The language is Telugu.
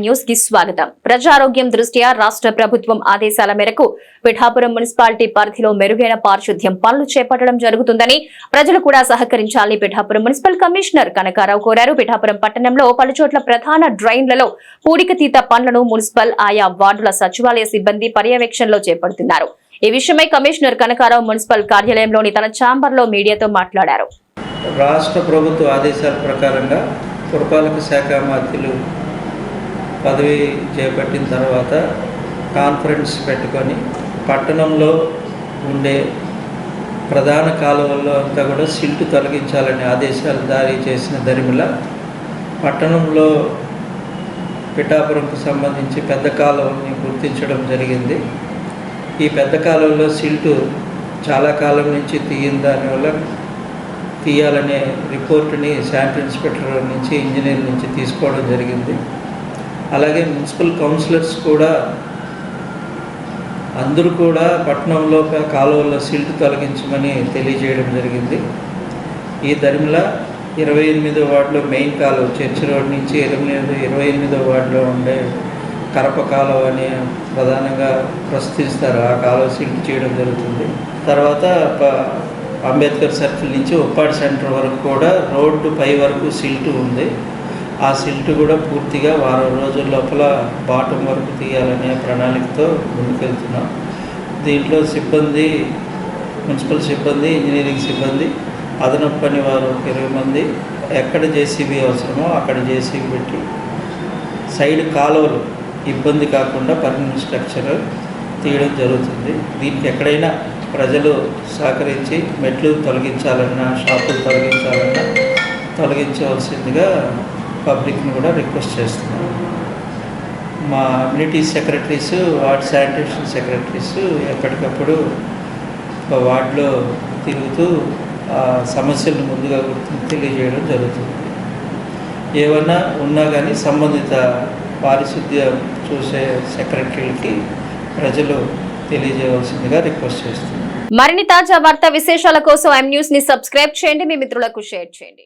న్యూస్కి స్వాగతం. ప్రజారోగ్యం దృష్ట్యా రాష్ట్ర ప్రభుత్వం ఆదేశాల మేరకు పిఠాపురం మున్సిపాలిటీ పరిధిలో మెరుగైన పారిశుద్ధ్యం పనులు చేపట్టడం జరుగుతుందని ప్రజలు కూడా సహకరించాలని పిఠాపురం మున్సిపల్ కమిషనర్ కనకారావు కోరారు. పిఠాపురం పట్టణంలో పలుచోట్ల ప్రధాన డ్రైన్లలో పూడికతీత పనులను మున్సిపల్ ఆయా వార్డుల సచివాలయ సిబ్బంది పర్యవేక్షణలో చేపడుతున్నారు. ఈ విషయమై కమిషనర్ కనకారావు మున్సిపల్ కార్యాలయంలోని తన ఛాంబర్లో మీడియాతో మాట్లాడారు. రాష్ట్ర ప్రభుత్వ ఆదేశాల ప్రకారంగా పురపాలక శాఖ మంత్రులు పదవి చేపట్టిన తర్వాత కాన్ఫరెన్స్ పెట్టుకొని పట్టణంలో ఉండే ప్రధాన కాలువల్లో అంతా కూడా సిల్ట్ తొలగించాలని ఆదేశాలు జారీ చేసిన దరిమిల పట్టణంలో పిఠాపురంకు సంబంధించి పెద్ద కాలువని గుర్తించడం జరిగింది. ఈ పెద్ద కాలువలో సిల్టు చాలా కాలం నుంచి తీయిన దానివల్ల తీయాలనే రిపోర్టుని శానిటరీ ఇన్స్పెక్టర్ నుంచి ఇంజనీర్ నుంచి తీసుకోవడం జరిగింది. అలాగే మున్సిపల్ కౌన్సిలర్స్ కూడా అందరూ కూడా పట్టణంలో కాలువల్లో సిల్ట్ తొలగించమని తెలియజేయడం జరిగింది. ఈ దరిమిల ఇరవై ఎనిమిదో వార్డులో మెయిన్ కాలువ చర్చి రోడ్ నుంచి ఇరవై ఇరవై ఎనిమిదో వార్డులో ఉండే కరప కాలువ అని ప్రధానంగా ప్రస్తుతిస్తారు ఆ కాలువ సిల్ట్ చేయడం జరుగుతుంది. తర్వాత అంబేద్కర్ సర్కిల్ నుంచి ఉప్పాడి సెంటర్ వరకు కూడా రోడ్డు పై వరకు సిల్ట్ ఉంది. ఆ సిల్ట్ కూడా పూర్తిగా వారం రోజుల లోపల బాటం వరకు తీయాలనే ప్రణాళికతో ముందుకెళ్తున్నాం. దీంట్లో సిబ్బంది మున్సిపల్ సిబ్బంది ఇంజనీరింగ్ సిబ్బంది అదనపు పని వారు ఒక ఇరవై మంది. ఎక్కడ జేసీబీ అవసరమో అక్కడ జేసీబీ పెట్టి సైడ్ కాలువలు ఇబ్బంది కాకుండా పర్మనెంట్ స్ట్రక్చర్ తీయడం జరుగుతుంది. దీనికి ఎక్కడైనా ప్రజలు సహకరించి మెట్లు తొలగించాలన్నా షాపులు తొలగించాలన్నా తొలగించవలసిందిగా పబ్లిక్ని కూడా రిక్వెస్ట్ చేస్తున్నాం మా community secretaries ward sanitation secretaries ఎప్పటికప్పుడు వార్డులో తిరుగుతూ ఆ సమస్యలను ముందుగా గుర్తించి తెలియజేయడం జరుగుతుంది. ఏమన్నా ఉన్నా కానీ సంబంధిత పారిశుద్ధ్యం చూసే సెక్రటరీలకి ప్రజలు తెలియజేయవలసిందిగా రిక్వెస్ట్ చేస్తున్నాం మరిన్ని తాజా వార్తా విశేషాల కోసం ఎం న్యూస్ని సబ్స్క్రైబ్ చేయండి. మీ మిత్రులకు షేర్ చేయండి.